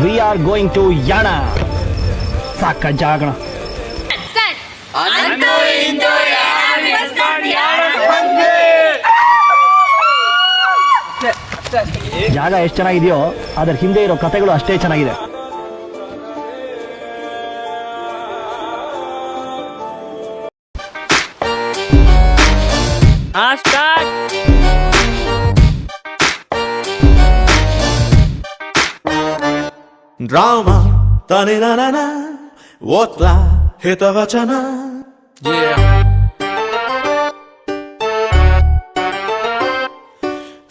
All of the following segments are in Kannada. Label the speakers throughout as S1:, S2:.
S1: V are going to Yana ಸಾಕ ಜಾಗಣ. ಜಾಗ ಎಷ್ಟು ಚೆನ್ನಾಗಿದೆಯೋ, ಅದ್ರ ಹಿಂದೆ ಇರೋ ಕಥೆಗಳು ಅಷ್ಟೇ ಚೆನ್ನಾಗಿದೆ.
S2: ಡ್ರಾಮ ತನಿನನ ಓದ್ಲ ಹಿತವಚನ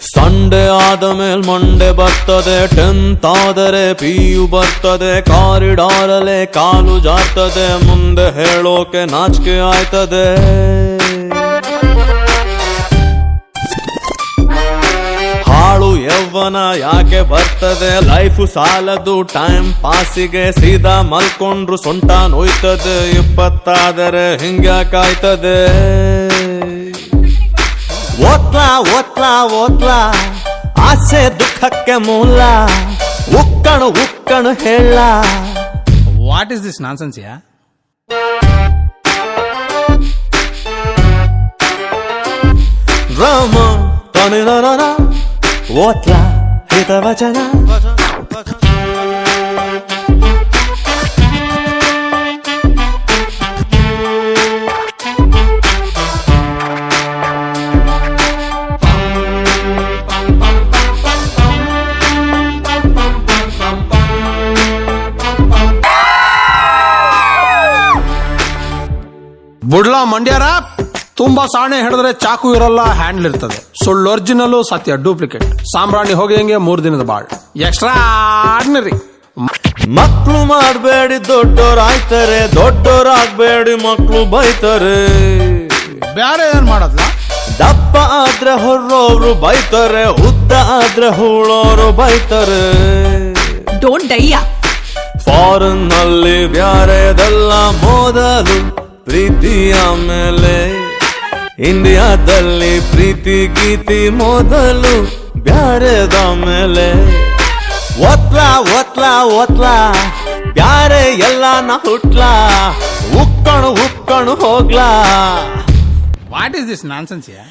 S2: ಸಂಡೆ ಆದ ಮೇಲ್ ಮಂಡೆ ಬರ್ತದೆ ಟೆಂತ್ ಆದರೆ ಪಿ ಯು ಬರ್ತದೆ ಕಾರಿಡಾರಲ್ಲೇ ಕಾಲು ಜಾರ್ತದೆ ಮುಂದೆ ಹೇಳೋಕೆ ನಾಚಿಕೆ ಆಯ್ತದೆ ಯೌವನ ಯಾಕೆ ಬರ್ತದೆ? ಲೈಫ್ ಸಾಲದು ಟೈಮ್ ಪಾಸಿಗೆ ಸೀದಾ ಮಲ್ಕೊಂಡ್ರು ಸೊಂಟ ನೋಯ್ತದೆ. ಇಪ್ಪತ್ತಾದರೆ ಹಿಂಗ್ಯಾಕಾಯ್ತದೆ? ಓದ್ಲಾ ಓದ್ಲಾ ಓದ್ಲಾ ಆಸೆ ದುಃಖಕ್ಕೆ ಮೂಲ. ಉಕ್ಕಣು ಉಕ್ಕಣು ಹೇಳ.
S3: ವಾಟ್ ಇಸ್ ದಿಸ್ ನಾನ್ಸೆನ್ಸ್ ಯಾ
S2: ರಾಮ ఓట్ల హితవచన
S3: బుడ్లా మండ్యారా? ತುಂಬಾ ಸಾಣೆ ಹಿಡಿದ್ರೆ ಚಾಕು ಇರಲ್ಲ ಹ್ಯಾಂಡಲ್ ಇರ್ತದೆ. ಸುಳ್ಳು ಒರಿಜಿನಲ್ ಸತ್ಯ ಡೂಪ್ಲಿಕೇಟ್ ಸಾಂಬ್ರಾಣಿ ಹೋಗಿ ಮೂರ್ ದಿನದ ಬಾಳ್. ಎಕ್ಸ್ಟ್ರಾ ಆರ್ಡಿನರಿ
S2: ಮಕ್ಳು ಮಾಡಬೇಡಿ ದೊಡ್ಡೋರಾಯ್ತಾರೆ. ದೊಡ್ಡೋರಾಗ್ಬೇಡಿ ಮಕ್ಕಳು ಬೈತಾರೆ.
S3: ಬೇರೆ ಏನ್ ಮಾಡದ್ಲ?
S2: ದಪ್ಪ ಆದ್ರೆ ಹೊರ್ರೋರು ಬೈತಾರೆ ಉದ್ದ ಆದ್ರೆ ಹೂಳೋರು ಬೈತಾರೆ.
S4: ಡೋಂಟ್ ಡೈಯ
S2: ಫಾರಿನ್ನಲ್ಲಿ ಬ್ಯಾರೆದೆಲ್ಲ ಮೊದಲು ಪ್ರೀತಿಯ ಆಮೇಲೆ ಇಂಡಿಯಾದಲ್ಲಿ ಪ್ರೀತಿ ಗೀತಿ ಮೊದಲು ಬ್ಯಾರೆದ ಮೇಲೆ. ಒತ್ಲಾ ಒತ್ಲಾ ಒತ್ಲಾ ಬ್ಯಾರೆ ಎಲ್ಲ ನಾ ಹುಟ್ಲಾ. ಉಕ್ಕಣು ಉಕ್ಕಣು ಹೋಗ್ಲಾ.
S3: What is this nonsense yeah